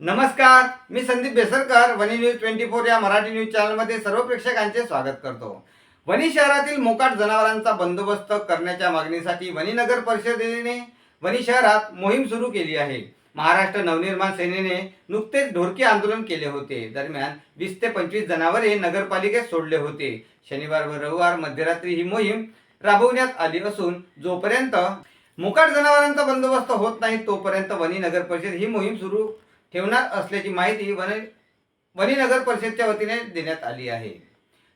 नमस्कार मी संदीप बेसरकर वनी न्यूज ट्वेंटी फोर या मराठी न्यूज चॅनलमध्ये सर्व प्रेक्षकांचे स्वागत करतो. वनी शहरातील मोकाट जनावरांचा बंदोबस्त करण्याच्या मागणीसाठी वनी नगर परिषदेने वनी शहरात मोहीम सुरू केली आहे. महाराष्ट्र नवनिर्माण सेनेने नुकतेच ढोरके आंदोलन केले होते. दरम्यान वीस ते पंचवीस जनावरे नगरपालिकेत सोडले होते. शनिवार व रविवार मध्यरात्री ही मोहीम राबवण्यात आली असून जोपर्यंत मोकाट जनावरांचा बंदोबस्त होत नाही तोपर्यंत वनी नगर परिषद ही मोहीम सुरू ठेवणार असल्याची माहिती वन वनी नगर परिषदच्या वतीने देण्यात आली आहे.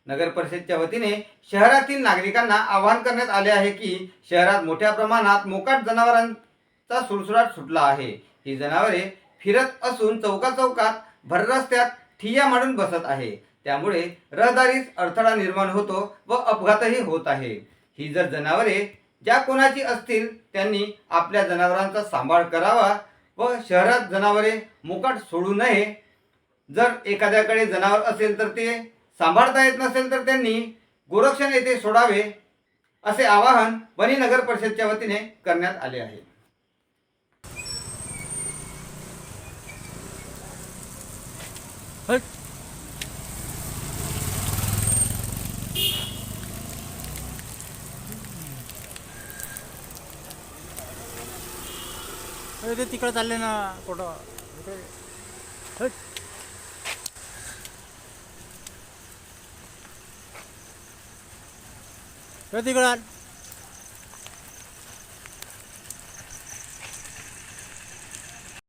नगर परिषदच्या वतीने शहरातील नागरिकांना आवाहन करण्यात आले आहे की शहरात मोठ्या प्रमाणात मोकाट जनावरांचा सुळसुळाट सुटला आहे. ही जनावरे फिरत असून चौका चौकात भर रस्त्यात ठिय्या मांडून बसत आहे. त्यामुळे रहदारीस अडथळा निर्माण होतो व अपघातही होत आहे. ही जर जनावरे ज्या कोणाची असतील त्यांनी आपल्या जनावरांचा सांभाळ करावा व शहरात जनावरे मोकाट सोडू नये. जर एखाद्याकडे जनावर असेल तर ते सांभाळता येत नसेल तर त्यांनी गोरक्षण येथे सोडावे असे आवाहन वनी नगर परिषदच्या वतीने करण्यात आले आहे. हट. अरे ते तिकडे चालले ना कुठं इकडे. तिकडं आण.